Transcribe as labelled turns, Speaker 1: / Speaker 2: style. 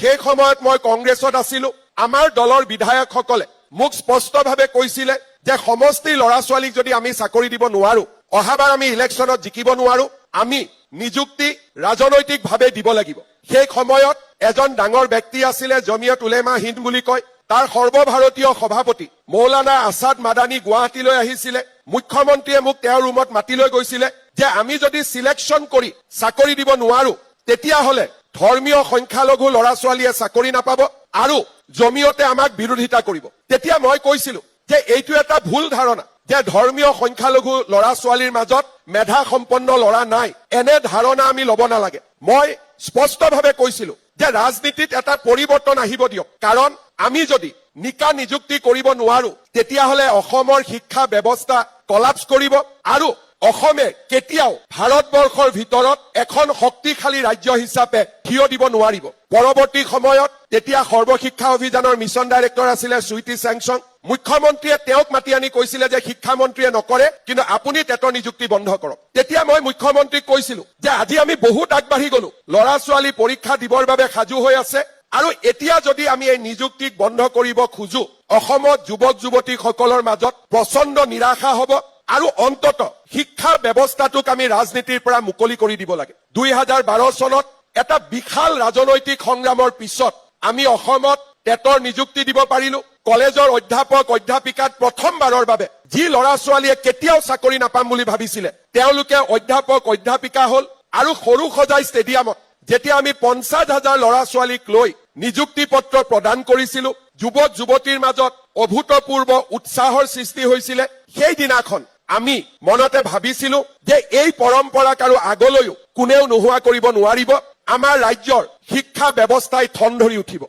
Speaker 1: সেই সময়ত মই কংগ্ৰেছত আছিলো। আমাৰ দলৰ বিধায়কসকলে মোক স্পষ্টভাৱে কৈছিলে যে সমষ্টিৰ ল'ৰা ছোৱালীক যদি আমি চাকৰি দিব নোৱাৰো অহাবাৰ আমি ইলেকশ্যনত জিকিব নোৱাৰো আমি নিযুক্তি ৰাজনৈতিকভাৱে দিব লাগিব। সেই সময়ত এজন ডাঙৰ ব্যক্তি আছিলে জমিয়ত উলেমা হিন্দ বুলি কয়। তাৰ সৰ্বভাৰতীয় সভাপতি মৌলানা আছাদ মাদানী গুৱাহাটীলৈ আহিছিলে। মুখ্যমন্ত্ৰীয়ে মোক তেওঁৰ ৰুমত মাতি লৈ গৈছিলে যে আমি যদি চিলেকশ্যন কৰি চাকৰি দিব নোৱাৰো তেতিয়াহ'লে ধৰ্মীয় সংখ্যালঘু ল'ৰা ছোৱালীয়ে চাকৰি নাপাব আৰু জমিয়তে আমাক বিৰোধিতা কৰিব। তেতিয়া মই কৈছিলো যে এইটো এটা ভুল ধাৰণা যে ধৰ্মীয় সংখ্যালঘু ল'ৰা ছোৱালীৰ মাজত মেধা সম্পন্ন ল'ৰা নাই। এনে ধাৰণা আমি ল'ব নালাগে। মই স্পষ্টভাৱে কৈছিলো যে ৰাজনীতিত এটা পৰিৱৰ্তন আহিব দিয়ক। কাৰণ আমি যদি নিকা নিযুক্তি কৰিব নোৱাৰো, তেতিয়াহ'লে অসমৰ শিক্ষা ব্যৱস্থা কলাপছ কৰিব আৰু অসমে কেতিয়াও ভাৰতবৰ্ষৰ ভিতৰত এখন শক্তিশালী ৰাজ্য হিচাপে থিয় দিব নোৱাৰিব। পৰৱৰ্তী সময়ত তেতিয়া সৰ্বশিক্ষা অভিযানৰ মিছন ডাইৰেক্টৰ আছিলে চুইটি চেংচং। মুখ্যমন্ত্ৰীয়ে তেওঁক মাতি আনি কৈছিলে যে শিক্ষামন্ত্ৰীয়ে নকৰে, কিন্তু আপুনি টেটৰ নিযুক্তি বন্ধ কৰক। তেতিয়া মই মুখ্যমন্ত্ৰীক কৈছিলো যে আজি আমি বহুত আগবাঢ়ি গলো ল'ৰা ছোৱালী পৰীক্ষা দিবৰ বাবে সাজু হৈ আছে আৰু এতিয়া যদি আমি এই নিযুক্তিক বন্ধ কৰিব খোজো, অসমত যুৱক যুৱতীসকলৰ মাজত প্ৰচণ্ড নিৰাশা হ'ব। আৰু অন্তত শিক্ষা ব্যৱস্থাটোক আমি ৰাজনীতিৰ পৰা মুকলি কৰি দিব লাগে। দুই হাজাৰ বাৰ চনত এটা বিশাল ৰাজনৈতিক সংগ্ৰামৰ পিছত আমি অসমত টেটৰ নিযুক্তি দিব পাৰিলো। কলেজৰ অধ্যাপক অধ্যাপিকাত প্ৰথমবাৰৰ বাবে যি ল'ৰা ছোৱালীয়ে কেতিয়াও চাকৰি নাপাম বুলি ভাবিছিলে, তেওঁলোকে অধ্যাপক, অধ্যাপিকা হ'ল আৰু সৰু সজাই ষ্টেডিয়ামত। যেতিয়া আমি পঞ্চাছ হাজাৰ ল'ৰা ছোৱালীক লৈ নিযুক্তি পত্ৰ প্ৰদান কৰিছিলো যুৱক যুৱতীৰ মাজত অভূতপূৰ্ব উৎসাহৰ সৃষ্টি হৈছিলে। সেইদিনাখন আমি মনতে ভাবিছিলো যে এই পৰম্পৰাক আৰু আগলৈও কোনেও নোহোৱা কৰিব নোৱাৰিব। আমাৰ ৰাজ্যৰ শিক্ষা ব্যৱস্থাই ঠন ধৰি উঠিব।